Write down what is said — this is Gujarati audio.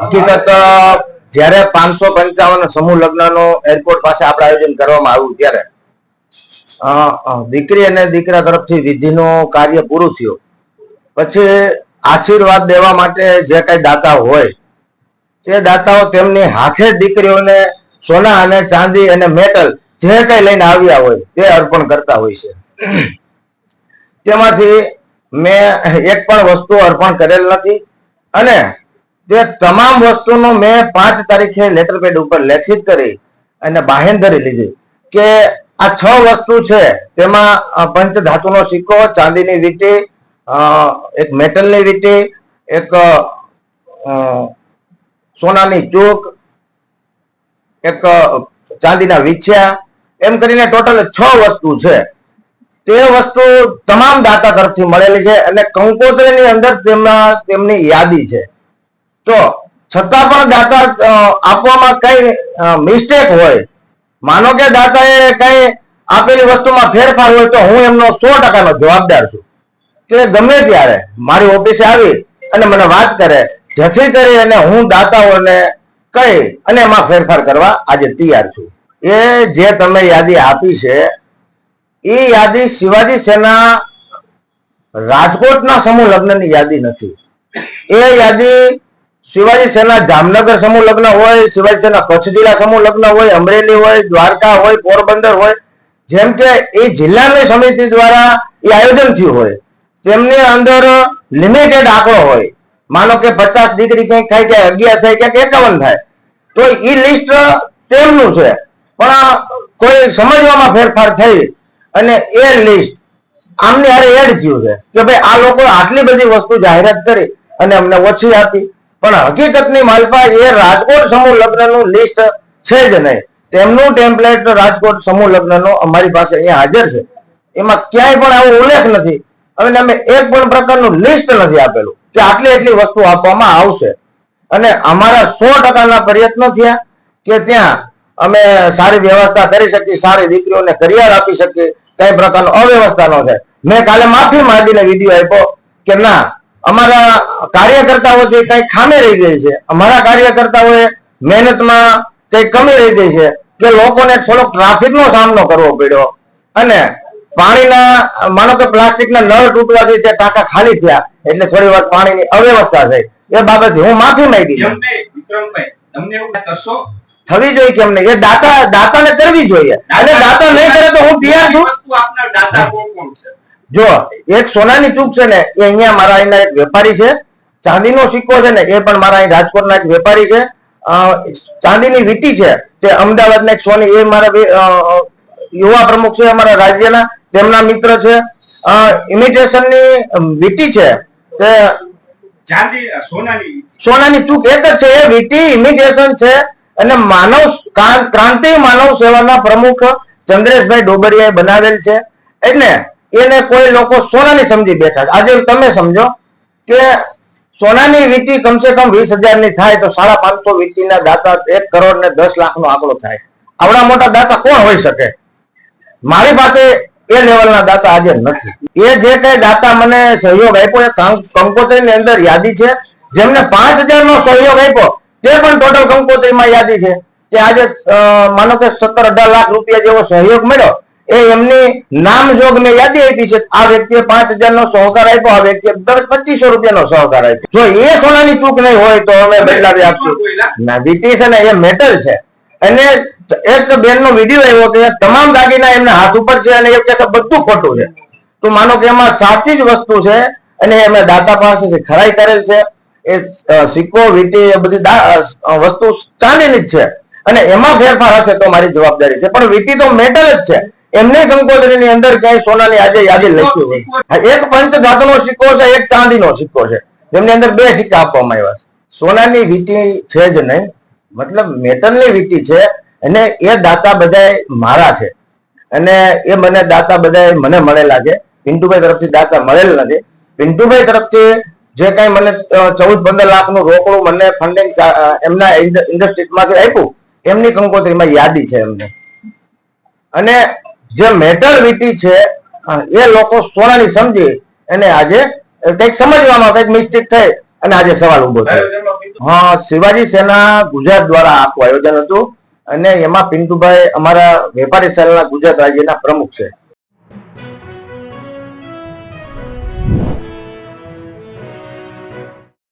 હકીકત જ્યારે પાંચસો પંચાવન સમૂહ લગ્નનો એરપોર્ટ પાસે આપણે આયોજન કરવામાં આવ્યું ત્યારે દીકરી અને દીકરા તરફથી વિધિનું કાર્ય પૂરું થયું. પછી આશીર્વાદ દેવા માટે જે કઈ દાતા હોય, તે દાતાઓ તેમની હાથે દીકરીઓને સોના અને ચાંદી અને મેટલ જે કઈ લઈને આવ્યા હોય, તે અર્પણ કરતા હોય છે. તેમાંથી મેં એક પણ વસ્તુ અર્પણ કરેલ નથી અને તે તમામ વસ્તુનો મેં પાંચ તારીખે લેટર પેડ ઉપર લેખિત કરી અને બાહેંધરી લીધી કે આ છ વસ્તુ છે, તેમાં પંચ ધાતુનો સિક્કો, ચાંદીની વીટી એક મેટલની વીટી, એક સોનાની ચૂક, એક ચાંદીના વીછ્યા, એમ કરીને ટોટલ છ વસ્તુ છે. તે વસ્તુ તમામ દાતા તરફથી મળેલી છે અને કંકોત્રીની અંદર તેમના, તેમની યાદી છે. તો છતાં પણ દાતા આપવામાં કઈ મિસ્ટેક હોય. માનો કે દાતાએ કઈ આપેલી વસ્તુમાં ફેરફાર હોય તો હું એમનો સો ટકાનો જવાબદાર છું. કે ગમે ત્યારે મારી ઓફિસે આવી અને મને વાત કરે, જેથી કરી અને હું દાતાઓને કહી અને એમાં ફેરફાર કરવા આજે તૈયાર છું. એ જે તમે યાદી આપી છે, એ યાદી શિવાજી સેના રાજકોટના સમૂહ લગ્નની યાદી નથી. એ યાદી શિવાજી સેના જામનગર સમૂહ લગ્ન હોય, શિવાજી સેના કચ્છ જિલ્લા સમૂહ લગ્ન હોય, અમરેલી હોય, દ્વારકા હોય, પોરબંદર હોય, જેમ કે એ જિલ્લાની સમિતિ દ્વારા એ આયોજન થયું હોય. તેમની અંદર લિમિટેડ આંકડો હોય. માનો કે પચાસ ડિગ્રી કંઈક થાય કે અગિયાર થાય કે એકાવન થાય. તો એ લિસ્ટ તેમનું છે. પણ કોઈ સમજવામાં ફેરફાર થઈ અને એ લિસ્ટ આમને હારે એડ થયું છે કે ભાઈ આ લોકો આટલી બધી વસ્તુ જાહેરાત કરી અને અમને ઓછી આપી. પણ હકીકતની માલપા એ રાજકોટ સમૂહ લગ્નનું લિસ્ટ છે જ નહીં. તેમનું ટેમ્પલેટ રાજકોટ સમૂહ લગ્નનો અમારી પાસે અહીંયા હાજર છે. એમાં ક્યાંય પણ આવો ઉલ્લેખ નથી. અને અમે એક પણ પ્રકારનું લિસ્ટ નથી આપેલું કે આટલી એટલી વસ્તુ આપવામાં આવશે. અને અમારા સો ટકાના પ્રયત્નો થયા કે ત્યાં અમે સારી વ્યવસ્થા કરી શકીએ, સારી દીકરીઓને કરિયર આપી શકીએ. કઈ પ્રકારનો અવ્યવસ્થા ન થાય મેં કાલે માફી માંગીને વીડિયો આપ્યો કે ના અમારા કાર્યકર્તાઓથી કઈ ખામી રહી ગઈ છે અમારા કાર્યકર્તાઓએ મહેનતમાં કઈ કમી રહી ગઈ છે કે લોકોને થોડોક ટ્રાફિકનો સામનો કરવો પડ્યો અને પાણીના માનો કે પ્લાસ્ટિકના નળ તૂટવાથી તે ટાંકા ખાલી થયા એટલે થોડી વાર પાણીની અવ્યવસ્થા થઈ. એ બાબતે હું માફી માંગી છું. થવી જોઈએ કેમ નહીં એ દાતા દાતાને કરવી જોઈએ. અને દાતા નહીં કરે તો હું તૈયાર છું? જો એક સોનાની ચૂક છે ને એ અહીંયા મારા અહીંના એક વેપારી છે. ચાંદીનો સિક્કો છે ને એ પણ મારા અહીં રાજકોટના એક વેપારી છે. ચાંદીની વીંટી છે તે અમદાવાદના એક સોની એ મારા યુવા પ્રમુખ છે અમારા રાજ્યના તેમના મિત્ર છે. ઇમિટેશનની વીંટી છે તે ચાંદી સોનાની સોનાની ચૂક એક જ છે એ વીટી ઇમિટેશન છે. અને માનવ ક્રાં- ક્રાંતિ માનવ સેવાના પ્રમુખ ચંદ્રેશભાઈ ડોબરિયાએ બનાવેલ છે. એટલે એને કોઈ લોકો સોનાની સમજી બેઠા છે. આજે તમે સમજો કે સોનાની વીટી કમસે કમ વીસ હજારની થાય તો સાડા પાંચસો વીટીના દાતા એક કરોડ ને દસ લાખનો આંકડો થાય. આવડા મોટા દાતા કોણ હોઈ શકે? મારી પાસે એ લેવલના દાતા આજે નથી. એ જે કઈ દાતા મને સહયોગ આપ્યો, એ કંકોત્રી ની અંદર યાદી છે. જેમને પાંચ નો સહયોગ આપ્યો, તે પણ ટોટલ કંકોત્રીમાં યાદી છે. કે આજે માનો કે સત્તર અઢાર લાખ રૂપિયા જેવો સહયોગ મળ્યો એ એમની નામ જોગ મેં યાદી આપી છે. આ વ્યક્તિએ પાંચ હજાર નો સહકાર આપ્યો, આ વ્યક્તિએ પચીસો રૂપિયા નો સહકાર આપ્યો. જો એ સોનાની ચૂક નહીં હોય તો અમે બદલાવી આપશું. ના વીટી છે ને એ મેટલ છે. અને એક બેન નો વીડિયો આવ્યો કે તમામ દાગીના એમના હાથ ઉપર છે અને એ કે બધું ખોટું છે. તો માનો કે એમાં સાચી જ વસ્તુ છે અને એમને દાતા પાસેથી ખરાઈ કરેલ છે. એ સિક્કો, વીટી, એ બધી વસ્તુ ચાંદીની જ છે. અને એમાં ફેરફાર હશે તો મારી જવાબદારી છે. પણ વીટી તો મેટલ જ છે. એમની કંકોત્રીની અંદર ક્યાંય સોનાની આજે યાદી લખ્યું એક પંચ ધાતુનો સિક્કો છે, એક ચાંદીનો સિક્કો છે. જેમની અંદર બે સિક્કા આપવામાં આવ્યા છે. સોનાની વીટી છે જ નહીં. મતલબ મેટલની વીટી છે અને એ દાતા બધાય મારા છે. અને એ મને દાતા બધાય મને મળેલા છે. પિન્ટુભાઈ તરફથી દાતા મળેલ નથી. પિન્ટુભાઈ તરફથી જે કઈ મને ચૌદ પંદર લાખનું રોકડું મને ફંડિંગ એમના ઇન્ડસ્ટ્રીમાંથી આપ્યું, એમની કંકોત્રીમાં યાદી છે એમને. અને જે મેટલ વીટી છે એ લોકો સોનાની સમજી એને આજે કંઈક સમજવામાં કંઈક મિસ્ટેક થઈ અને આજે સવાલ ઊભો થયો. હા, શિવાજી સેના ગુજરાત દ્વારા આખું આયોજન હતું અને એમાં પિન્ટુભાઈ અમારા વેપારી સેલના ગુજરાત રાજ્યના પ્રમુખ છે.